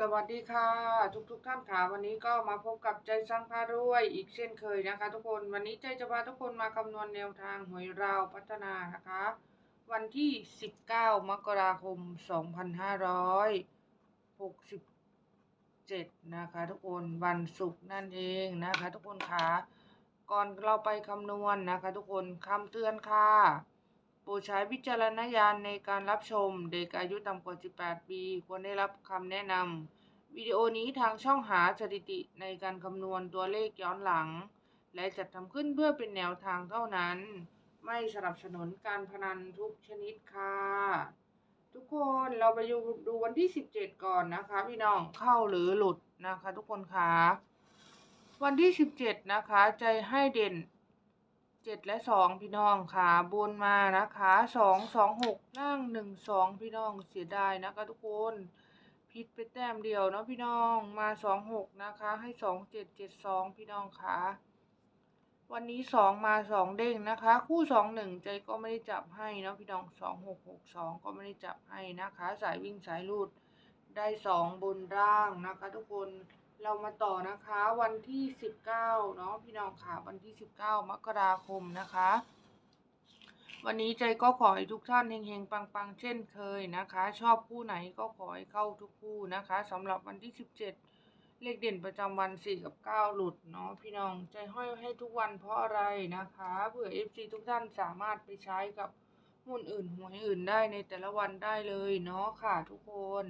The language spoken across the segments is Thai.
สวัสดีค่ะ ทุกๆท่านค่ะวันนี้ก็มาพบกับใจสร้างพารวยอีกเช่นเคยนะคะ ทุกคนวันนี้ใจจะพาทุกคนมาคำนวณแนวทางหวยราวพัฒนานะคะ วันที่ 19 มกราคม 2567 นะคะ ทุกคนวันศุกร์นั่นเองนะคะ ทุกคนค่ะก่อนเราไปคำนวณนะคะ ทุกคนคำเตือนค่ะ โปรดใช้วิจารณญาณในการรับชม เด็กอายุต่ำกว่า 18 ปี ควรได้รับคำแนะนำวิดีโอนี้ทางช่องหาสถิติในการคำนวณตัวเลขย้อนหลัง และจัดทำขึ้นเพื่อเป็นแนวทางเท่านั้น ไม่สนับสนุนการพนันทุกชนิดค่ะ ทุกคนเราไปดูวันที่ 17 ก่อนนะคะ พี่น้องเข้าหรือหลุดนะคะ ทุกคนค่ะวันที่ 17 นะคะ ใจให้เด่น 7และ2พี่น้องค่ะบนมานะคะ2 2 6ล่าง1 2พี่น้องเสียดายนะคะทุกคนผิดไปแต้มเดียวเนาะพี่น้องมา2 6นะคะ ให้2 7 7 2พี่น้องค่ะวันนี้2มา2เด้งนะคะ คู่2 1ใจก็ไม่ได้จับให้เนาะพี่น้อง2 6 6 2ก็ไม่ได้จับให้นะคะ สายวิ่งสายรูดได้2บนร่างนะคะ ทุกคน เรามาต่อนะคะวันที่19เก้าเนาะพี่น้องค่ะวันที่19มกราคมนะคะ วันนี้ใจก็ขอให้ทุกท่านเฮงๆปังๆ เช่นเคยนะคะ ชอบคู่ไหนก็ขอให้เข้าทุกคู่นะคะสำหรับวันที่17เจ็ดเลขเด่นประจำวัน4กับ9หลุดเนาะพี่น้องใจห้อยให้ทุกวันเพราะอะไรนะคะเผื่อ FC ทุกท่านสามารถไปใช้กับหุ้นอื่นหวยอื่นได้ในแต่ละวันได้เลยเนาะค่ะทุกคน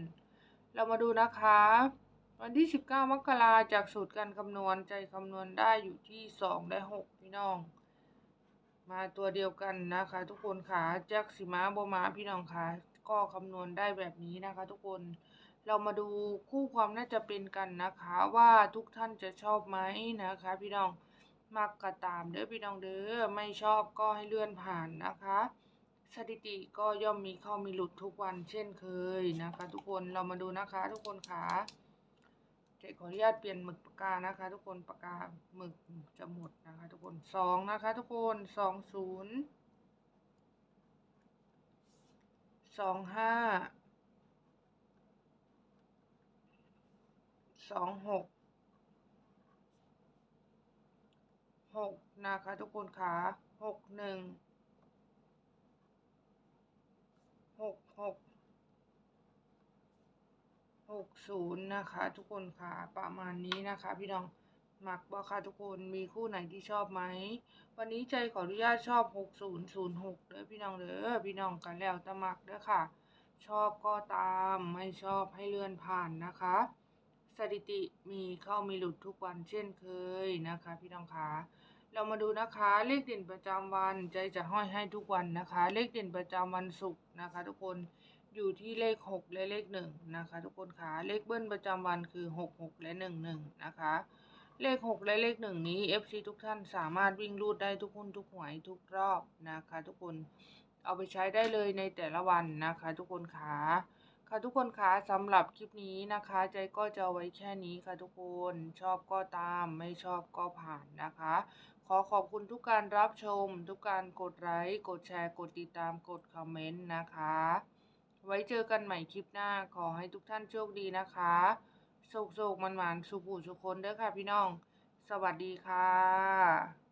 เรามาดูนะคะ วันที่ 19 มกราจากสูตรการคำนวณใจคำนวณได้อยู่ที่ 2 และ6พี่น้อง มาตัวเดียวกันนะคะ ทุกคนค่ะจากสีม้าโบมาพี่น้องค่ะก็คำนวณได้แบบนี้นะคะ ทุกคนเรามาดูคู่ความน่าจะเป็นกันนะคะ ว่าทุกท่านจะชอบไหมนะคะ พี่น้องมักกระตามเด้อพี่น้องเด้อไม่ชอบก็ให้เลื่อนผ่านนะคะ สถิติก็ย่อมมีข้ามีหลุดทุกวันเช่นเคยนะคะ ทุกคนเรามาดูนะคะ ทุกคนค่ะ จขออนุญาตเปลี่ยนหมึกปากกานะคะ ทุกคนปากกาหมึกจะหมดนะคะ ทุกคนสองนะคะ ทุกคนสองศูนย์สองห้าสองหกหกนะคะ ทุกคนค่ะหกหนึ่ง 60 นะคะ ทุกคนค่ะประมาณนี้นะคะ พี่น้องหมักบอค่ะทุกคนมีคู่ไหนที่ชอบไหม วันนี้ใจขออนุญาตชอบ 6006เด้อพี่น้องเด้อพี่น้องกันแล้วตะหมักเด้อค่ะ ชอบก็ตามไม่ชอบให้เลื่อนผ่านนะคะ สถิติมีเข้ามีหลุดทุกวันเช่นเคยนะคะ พี่น้องคะเรามาดูนะคะเลขเด่นประจำวันใจจะห้อยให้ทุกวันนะคะ เลขเด่นประจำวันศุกร์นะคะ ทุกคน อยู่ที่เลข 6 และเลข 1 นะคะ ทุกคนคะเลขเบิ้ลประจำวันคือ 6 6 และ 1 1 นะคะ เลข 6 และเลข 1 นี้ FC ทุกท่านสามารถวิ่งรูดได้ทุกหุ้นทุกหวยทุกรอบนะคะ ทุกคนเอาไปใช้ได้เลยในแต่ละวันนะคะ ทุกคนคะค่ะทุกคนคะสำหรับคลิปนี้นะคะ ใจก็จะไว้แค่นี้ค่ะทุกคนชอบก็ตามไม่ชอบก็ผ่านนะคะ ขอขอบคุณทุกการรับชม ทุกการกดไลค์กดแชร์ กดติดตามกดคอมเมนต์นะคะ ไว้เจอกันใหม่คลิปหน้า ขอให้ทุกท่านโชคดีนะคะโศกโศกมันหวานสุขูสุคนเด้อค่ะพี่น้อง สวัสดีค่ะ